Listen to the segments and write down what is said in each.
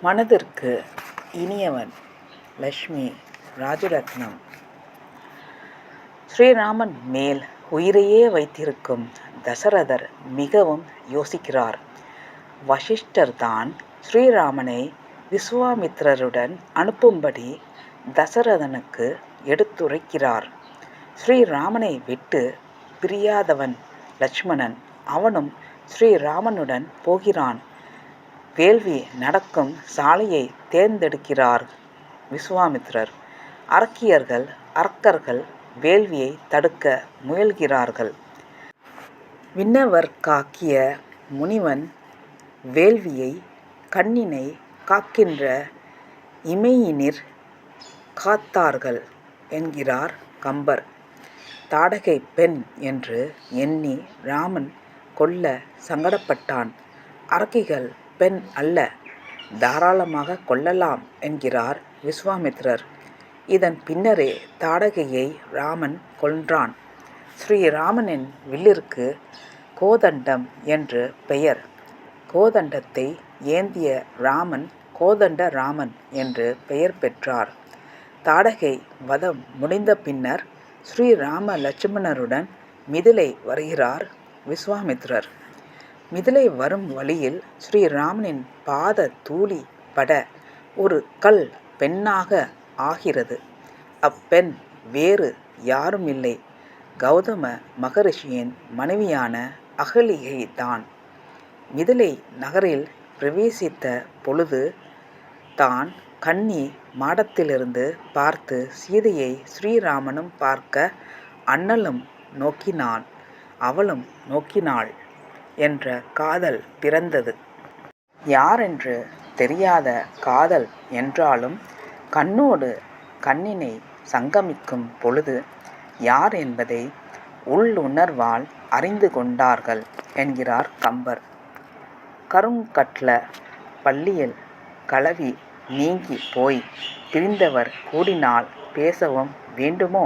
மனதிற்கு இனியவன் லக்ஷ்மி ராஜரத்னம். ஸ்ரீராமன் மேல் உயிரையே வைத்திருக்கும் தசரதர் மிகவும் யோசிக்கிறார். வசிஷ்டர்தான் ஸ்ரீராமனை விஸ்வாமித்திரருடன் அனுப்பும்படி தசரதனுக்கு எடுத்துரைக்கிறார். ஸ்ரீராமனை விட்டு பிரியாதவன் லட்சுமணன் அவனும் ஸ்ரீராமனுடன் போகிறான். வேள்வி நடக்கும் சாலையை தேர்ந்தெடுக்கிறார் விஸ்வாமித்திரர் அரக்கியர்கள் அரக்கர்கள் வேள்வியை தடுக்க முயல்கிறார்கள். விண்ணவர் காக்கிய முனிவன் வேள்வியை கண்ணினை காக்கின்ற இமையினிர் காத்தார்கள் என்கிறார் கம்பர். தாடகை பெண் என்று எண்ணி ராமன் கொல்ல சங்கடப்பட்டான். அரக்கிகள் பெண் அல்ல தாராளமாக கொல்லலாம் என்கிறார் விஸ்வாமித்திரர். இதன் பின்னரே தாடகையை ராமன் கொன்றான். ஸ்ரீராமனின் வில்லிற்கு கோதண்டம் என்று பெயர். கோதண்டத்தை ஏந்திய ராமன் கோதண்ட ராமன் என்று பெயர் பெற்றார். தாடகை வதம் முடிந்த பின்னர் ஸ்ரீராம லட்சுமணருடன் மிதிலை வருகிறார் விஸ்வாமித்திரர். மிதிலை வரும் வழியில் ஸ்ரீராமனின் பாத தூளி பட ஒரு கல் பெண்ணாக ஆகிறது. அப்பெண் வேறு யாரும் இல்லை கௌதம மகரிஷியின் மனைவியான அகலிகை தான் மிதிலை நகரில் பிரவேசித்த பொழுது தான் கன்னி மாடத்திலிருந்து பார்த்து சீதையை ஸ்ரீராமனும் பார்க்க அண்ணலும் நோக்கினான். அவளும் நோக்கினாள். என்ற காதல் பிறந்தது. யாரென்று தெரியாத காதல் என்றாலும் கண்ணோடு கண்ணினை சங்கமிக்கும் பொழுது யார் என்பதை உள்ளுணர்வால் அறிந்து கொண்டார்கள் என்கிறார் கம்பர். கருங்கட்ல பள்ளியில் கலவி நீங்கி போய் பிரிந்தவர் கூடினால் பேசவும் வேண்டுமோ?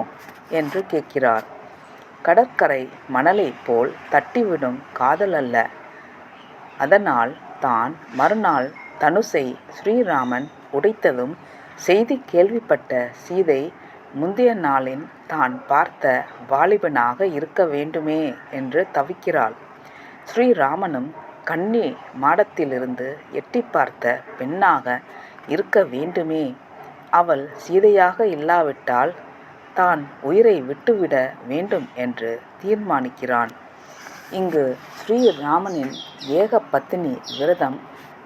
என்று கேட்கிறார். கடற்கரை மணலை போல் தட்டிவிடும் காதல் அல்ல. அதனால் தான் மறுநாள் தனுசை ஸ்ரீராமன் உடைத்ததும் செய்தி கேள்விப்பட்ட சீதை முந்தைய நாளின் தான் பார்த்த வாலிபனாக இருக்க வேண்டுமே என்று தவிக்கிறாள். ஸ்ரீராமனும் கன்னி மாடத்திலிருந்து எட்டி பார்த்த பெண்ணாக இருக்க வேண்டுமே. அவள் சீதையாக இல்லாவிட்டால் தான் உயிரை விட்டுவிட வேண்டும் என்று தீர்மானிக்கிறான். இங்கு ஸ்ரீராமனின் ஏக பத்தினி விரதம்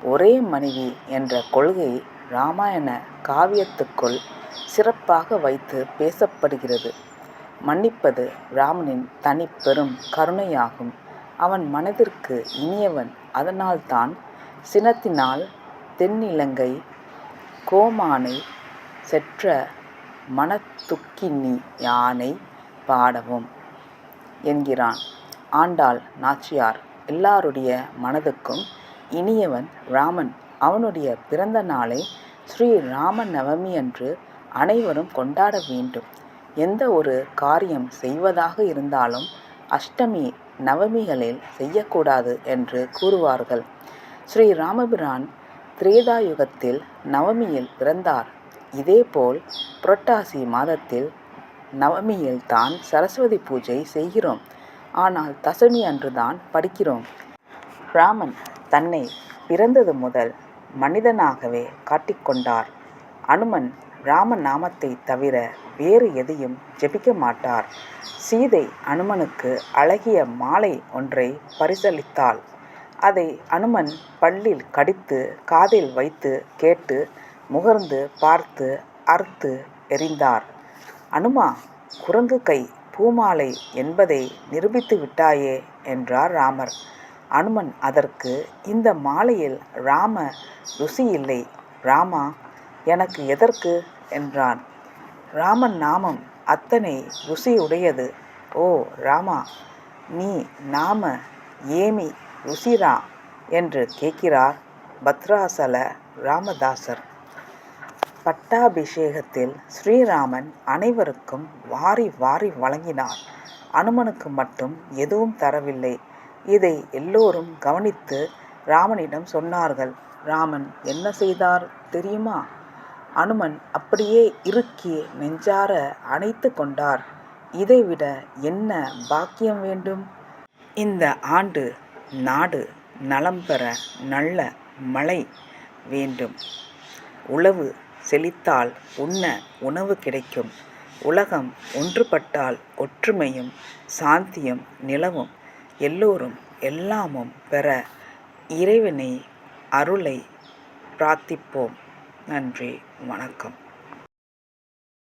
ஒரே மனைவி என்ற கொள்கை இராமாயண காவியத்துக்குள் சிறப்பாக வைத்து பேசப்படுகிறது. மன்னிப்பது ராமனின் தனி பெரும் கருணையாகும். அவன் மனதிற்கு இனியவன். அதனால்தான் சினத்தினால் தென்னிலங்கை கோமானை செற்ற மனத்துக்கினி யானை பாடவும் என்கிறான். ஆண்டாள் நாச்சியார் எல்லாருடைய மனதுக்கும் இனியவன் ராமன். அவனுடைய பிறந்த நாளை ஸ்ரீ ராம நவமி அன்று அனைவரும் கொண்டாட வேண்டும். எந்த ஒரு காரியம் செய்வதாக இருந்தாலும் அஷ்டமி நவமிகளில் செய்யக்கூடாது என்று கூறுவார்கள். ஸ்ரீ ராமபிரான் திரேதாயுகத்தில் நவமியில் பிறந்தார். இதேபோல் புரட்டாசி மாதத்தில் நவமியில் தான் சரஸ்வதி பூஜை செய்கிறோம். ஆனால் தசமி அன்றுதான் படிக்கிறோம். ராமன் தன்னை பிறந்தது முதல் மனிதனாகவே காட்டிக்கொண்டார் அனுமன் ராம நாமத்தை தவிர வேறு எதையும் ஜெபிக்க மாட்டார். சீதை அனுமனுக்கு அழகிய மாலை ஒன்றை பரிசளித்தாள். அதை அனுமன் பல்லில் கடித்து காதில் வைத்து கேட்டு முகர்ந்து பார்த்து அறுத்து எறிந்தார் அனுமா குரங்கு கை பூமாலை என்பதை நிரூபித்து விட்டாயே? என்றார் ராமர். அனுமன் அதற்கு இந்த மாலையில் ராம ருசி இல்லை. ராமா எனக்கு எதற்கு? என்றான். ராமன் நாமம் அத்தனை ருசியுடையது ஓ ராமா நீ நாம ஏமி ருசிரா? என்று கேட்கிறார் பத்ராசல ராமதாசர். பட்டாபிஷேகத்தில் ஸ்ரீராமன் அனைவருக்கும் வாரி வாரி வழங்கினார். அனுமனுக்கு மட்டும் எதுவும் தரவில்லை. இதை எல்லோரும் கவனித்து ராமனிடம் சொன்னார்கள் ராமன் என்ன செய்தார் தெரியுமா அனுமன் அப்படியே இறுக்கி நெஞ்சார அணைத்து கொண்டார். இதைவிட என்ன பாக்கியம் வேண்டும் இந்த ஆண்டு நாடு நலம் பெற நல்ல மழை வேண்டும். உழவு செழித்தால் உண்ண உணவு கிடைக்கும். உலகம் ஒன்றுபட்டால் ஒற்றுமையும் சாந்தியும் நிலவும். எல்லோரும் எல்லாமும் பெற இறைவனை அருளை பிரார்த்திப்போம். நன்றி வணக்கம்.